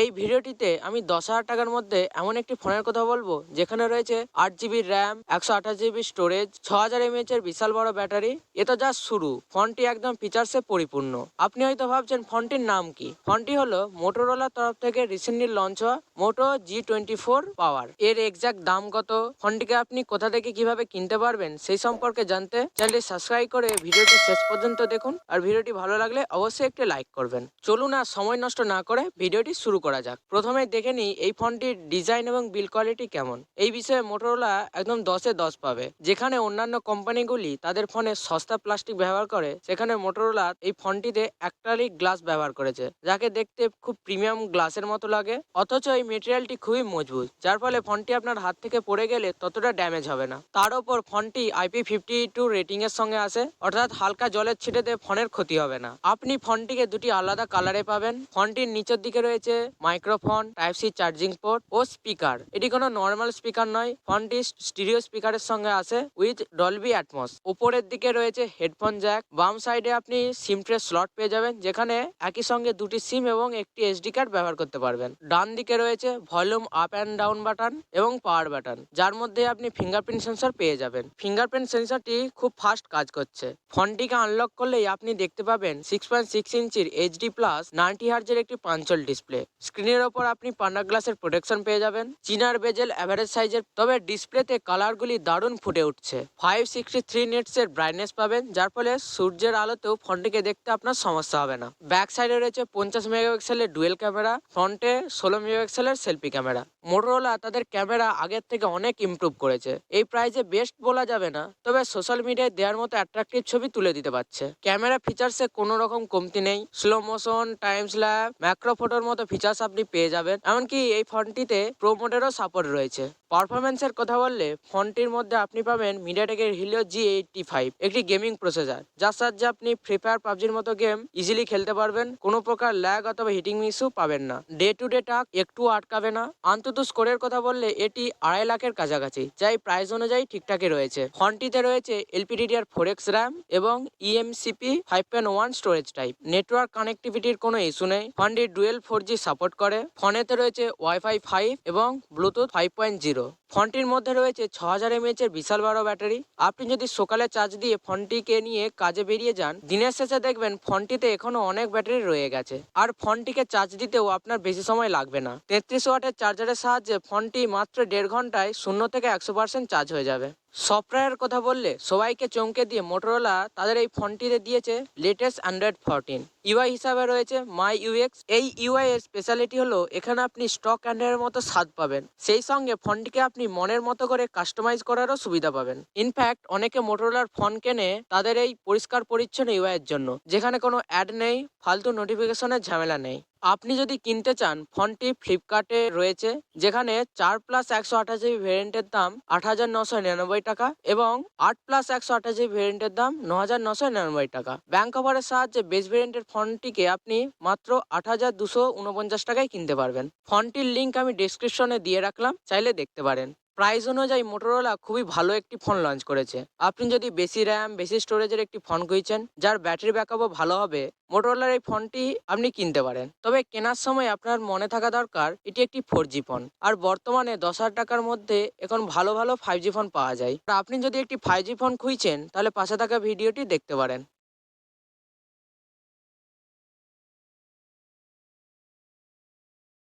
এই ভিডিওটিতে আমি দশ হাজার টাকার মধ্যে এমন একটি ফোনের কথা বলব, যেখানে রয়েছে আট জিবি র্যাম, একশো আঠাশ জিবি স্টোরেজ, ছ হাজার এমএচ এর বিশাল বড় ব্যাটারি। এটা জাস্ট শুরু। ফোনটি একদম ফিচার্সে পরিপূর্ণ। আপনি হয়তো ভাবছেন, ফোনটির নাম কি? ফোনটি হলো মোটোরোলার তরফ থেকে রিসেন্টলি লঞ্চ হওয়া মোটো জি টোয়েন্টি ফোর পাওয়ার এর এক্সাক্ট দাম কত? ফোনটিকে আপনি কোথা থেকে কীভাবে কিনতে পারবেন, সেই সম্পর্কে জানতে চ্যানেলটি সাবস্ক্রাইব করে ভিডিওটি শেষ পর্যন্ত দেখুন। আর ভিডিওটি ভালো লাগলে অবশ্যই একটি লাইক করবেন। চলুন আর সময় নষ্ট না করে ভিডিওটি শুরু করা যাক। প্রথমে দেখে নিই এই ফোনটির ডিজাইন এবং বিল কোয়ালিটি কেমন। এই বিষয়ে মোটোরোলা একদম দশে দশ পাবে। যেখানে অন্যান্য কোম্পানিগুলি তাদের ফোনে সস্তা প্লাস্টিক ব্যবহার করে, সেখানে মোটোরোলা এই ফোনটিতে একটালি গ্লাস ব্যবহার করেছে, যাকে দেখতে খুব প্রিমিয়াম গ্লাসের মতো লাগে। অথচ এই মেটেরিয়ালটি খুবই মজবুত, যার ফলে ফোনটি আপনার হাত থেকে পড়ে গেলে ততটা ড্যামেজ হবে না। তার ওপর ফোনটি আইপি ফিফটি টু রেটিং এর সঙ্গে আসে অর্থাৎ হালকা জলের ছিটেতে ফোনের ক্ষতি হবে না। আপনি ফোনটিকে দুটি আলাদা কালারে পাবেন। ফোনটির নিচের দিকে রয়েছে microphone, type C charging port ও স্পিকার। এটি কোনো নর্মাল স্পিকার নয় ফোনটি স্টিরিও স্পিকারের সঙ্গে আসে উইথ ডলবি অ্যাটমস। উপরের দিকে রয়েছে হেডফোন জ্যাক। বাম সাইডে আপনি সিম ট্রে স্লট পেয়ে যাবেন, যেখানে একই সঙ্গে দুটি সিম এবং একটি এসডি কার্ড ব্যবহার করতে পারবেন। ডান দিকে রয়েছে volume up and down button এবং পাওয়ার বাটন, যার মধ্যে আপনি ফিঙ্গারপ্রিন্ট সেন্সর পেয়ে যাবেন। ফিঙ্গারপ্রিন্ট সেন্সরটি খুব ফাস্ট কাজ করছে। ফোনটিকে আনলক করলেই আপনি দেখতে পাবেন সিক্স পয়েন্ট সিক্স ইঞ্চির এইচডি প্লাস নাইনটি হার্জের একটি পাঞ্চল ডিসপ্লে। স্ক্রিনের ওপর আপনি পান্ডা গ্লাসের প্রোটেকশন পেয়ে যাবেন। চিনার বেজেল অ্যাভারেজ সাইজের তবে ডিসপ্লেতে কালারগুলি দারুণ ফুটে উঠছে। ফাইভ সিক্সটি থ্রি নেটসের ব্রাইটনেস পাবেন, যার ফলে সূর্যের আলোতেও ফোনটিকে দেখতে আপনার সমস্যা হবে না। ব্যাক সাইডে রয়েছে পঞ্চাশ মেগাপিক্সেলের ডুয়েল ক্যামেরা ফ্রন্টে ষোলো মেগাপিক্সেলের সেলফি ক্যামেরা মোটরোলা তাদের ক্যামেরা আগের থেকে অনেক ইমপ্রুভ করেছে। এই প্রাইজে বেস্ট বলা যাবে না, তবে সোশ্যাল মিডিয়ায় দেওয়ার মতো অ্যাট্রাকটিভ ছবি তুলে দিতে পারছে। ক্যামেরা ফিচার্সে কোনো রকম কমতি নেই। স্লো মোশন টাইম স্ল্যাপ ম্যাক্রো ফটোর মতো ফিচার্স আপনি পেয়ে যাবেন। এমনকি এই ফোনটিতে প্রো মোডেরও সাপোর্ট রয়েছে। পারফরমেন্সের কথা বললে, ফোনটির মধ্যে আপনি পাবেন মিডিয়াটেকের হিলিও জি এইটটি ফাইভ একটি গেমিং প্রসেসর যার সাহায্যে আপনি ফ্রি ফায়ার পাবজির মতো গেম ইজিলি খেলতে পারবেন। কোনো প্রকার ল্যাগ অথবা হিটিং মিসও পাবেন না। ডে টু ডে টাক একটু আটকাবে না। অন্তত স্কোরের কথা বললে এটি আড়াই লাখের কাছাকাছি, যাই প্রাইস অনুযায়ী ঠিকঠাকই রয়েছে। ফোনটিতে রয়েছে এলপিডিডিআর ফোর এক্স র্যাম এবং EMCP five point one storage type network কানেক্টিভিটির কোনো ইস্যু নেই। ফোনটি ডুয়েল ফোর জি সাপোর্ট করে। ফোনেতে রয়েছে ওয়াইফাই ফাইভ এবং ব্লুটুথ ফাইভ পয়েন্ট জিরো ফোনটির মধ্যে রয়েছে ছ হাজার এমএচ এর বিশাল বড় ব্যাটারি। আপনি যদি সকালে চার্জ দিয়ে ফোনটিকে নিয়ে কাজে বেরিয়ে যান, দিনের শেষে দেখবেন ফোনটিতে এখনও অনেক ব্যাটারি রয়ে গেছে। আর ফোনটিকে চার্জ দিতেও আপনার বেশি সময় লাগবে না। তেত্রিশ ওয়াটের চার্জারের সাহায্যে ফোনটি মাত্র দেড় ঘন্টায় শূন্য থেকে একশো পার্সেন্ট চার্জ হয়ে যাবে। সফটওয়্যারের কথা বললে সবাইকে চমকে দিয়ে মোটরোলা তাদের এই ফোনটিতে দিয়েছে লেটেস্ট অ্যান্ড্রয়েড ফোরটিন ইউআই হিসাবে রয়েছে মাই ইউএক্স এই ইউআই এর স্পেশালিটি হলো এখানে আপনি স্টক অ্যান্ড্রয়েডের মতো স্বাদ পাবেন। সেই সঙ্গে ফোনটিকে আপনি মনের মতো করে কাস্টমাইজ করারও সুবিধা পাবেন। ইনফ্যাক্ট অনেকে মোটরোলার ফোন কেনে তাদের এই পরিষ্কার পরিচ্ছন্ন ইউআই এর জন্য, যেখানে কোনো অ্যাড নেই, ফালতু নোটিফিকেশনের ঝামেলা নেই। আপনি যদি কিনতে চান, ফোনটি ফ্লিপকার্টে রয়েছে, যেখানে চার প্লাস একশো আঠাশ ভেরিয়েন্টের দাম আট হাজার নশো নিরানব্বই টাকা এবং আট প্লাস একশো আঠাশ ভেরিয়েন্টের দাম ন হাজার নশো নিরানব্বই টাকা। ব্যাংক অফারের সাহায্যে বেস ভেরিয়েন্টের ফোনটিকে আপনি মাত্র আট হাজার দুশো উনপঞ্চাশ টাকায় কিনতে পারবেন। ফোনটির লিঙ্ক আমি ডিসক্রিপশনে দিয়ে রাখলাম, চাইলে দেখতে পারেন। প্রাইস অনুযায়ী মোটরোলা খুবই ভালো একটি ফোন লঞ্চ করেছে। আপনি যদি বেশি র্যাম বেশি স্টোরেজের একটি ফোন খুঁজছেন, যার ব্যাটারি ব্যাকআপও ভালো হবে মোটোরোলার এই ফোনটি আপনি কিনতে পারেন। তবে কেনার সময় আপনার মনে থাকা দরকার, এটি একটি ফোর জি ফোন আর বর্তমানে দশ হাজার টাকার মধ্যে এখন ভালো ভালো ফাইভ জি ফোন পাওয়া যায়। আপনি যদি একটি ফাইভ জি ফোন খুঁজছেন, তাহলে পাশে থাকা ভিডিওটি দেখতে পারেন।